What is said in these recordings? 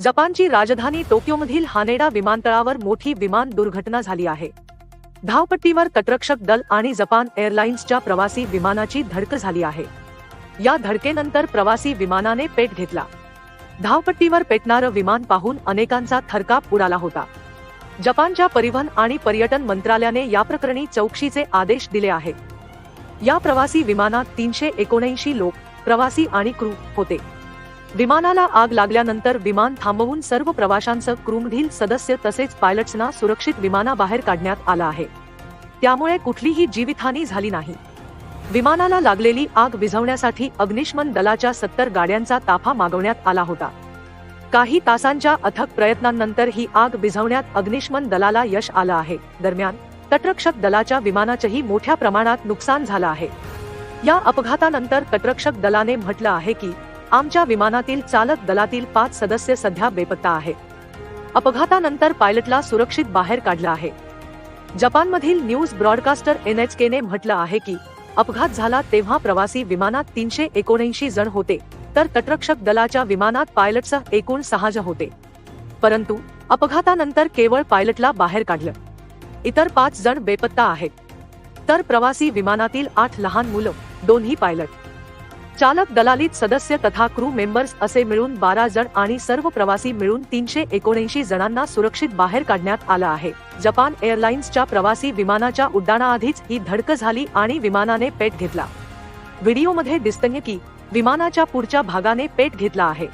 जपानची राजधानी टोक्योमधील हानेडा विमानतळावर मोठी विमान दुर्घटना झाली आहे. धावपट्टीवर तटरक्षक दल आणि जपान एअरलाइन्सच्या प्रवासी विमानाची धडक झाली आहे. या धडकेनंतर प्रवासी विमानाने पेट घेतला. धावपट्टीवर पेटणारं विमान पाहून अनेकांचा थरकाप उडाला होता. जपानच्या परिवहन आणि पर्यटन मंत्रालयाने या प्रकरणी चौकशीचे आदेश दिले आहेत. या प्रवासी विमानात तीनशे एकोणऐंशी लोक प्रवासी आणि क्रू होते. विमानाला आग लागल्यानंतर विमान थांबवून सर्व प्रवाशांचं क्रूमधील सदस्य तसेच पायलट्सना सुरक्षित विमानाबाहेर काढण्यात आलं आहे. त्यामुळे कुठलीही जीवितहानी झाली नाही. विमानाला लागलेली आग विझवण्यासाठी अग्निशमन दलाच्या सत्तर गाड्यांचा ताफा मागवण्यात आला होता. काही तासांच्या अथक प्रयत्नांनंतर ही आग विझवण्यात अग्निशमन दलाला यश आलं आहे. दरम्यान तटरक्षक दलाच्या विमानाचंही मोठ्या प्रमाणात नुकसान झालं आहे. या अपघातानंतर तटरक्षक दलाने म्हटलं आहे की आमच्या विमानातील चालक दलातील पाच सदस्य सध्या बेपत्ता आहेत अपघातानंतर पायलटला सुरक्षित बाहेर काढलं आहे. जपानमधील न्यूज ब्रॉडकास्टर एनएचकेने म्हटलं आहे की अपघात झाला तेव्हा प्रवासी विमानात तीनशे एकोणऐंशी जण होते तर तटरक्षक दलाच्या विमानात पायलटसह एकूण सहा जण होते. परंतु अपघातानंतर केवळ पायलटला बाहेर काढलं. इतर पाच जण बेपत्ता आहेत. तर प्रवासी विमानातील आठ लहान मुलं दोन्ही पायलट. चालक दलालीत सदस्य तथा क्रू मेंबर्स असे मिळून बारा जण आणि सर्व प्रवासी मिळून तीनशे एकोणऐंशी जणांना सुरक्षित बाहेर काढण्यात आलं आहे. जपान एअरलाइन्सच्या प्रवासी विमानाच्या उड्डाणाआधीच ही धडक झाली आणि विमानाने पेट घेतला. व्हिडिओमध्ये दिसतंय की विमानाच्या पुढच्या भागाने पेट घेतला आहे.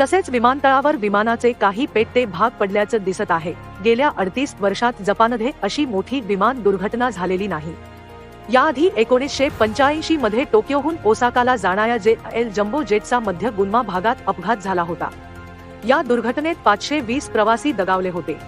तसेच विमानतळावर विमानाचे काही पेटते भाग पडल्याचं दिसत आहे. गेल्या अडतीस वर्षात जपानमध्ये अशी मोठी विमान दुर्घटना झालेली नाही. याआधी एकोणीसशे पंच्याऐंशी मध्ये टोकियोहून ओसाकाला जाणाऱ्या जे एल जम्बो जेटचा मध्य गुन्मा भागात अपघात झाला होता. या दुर्घटनेत पाचशे वीस प्रवासी दगावले होते.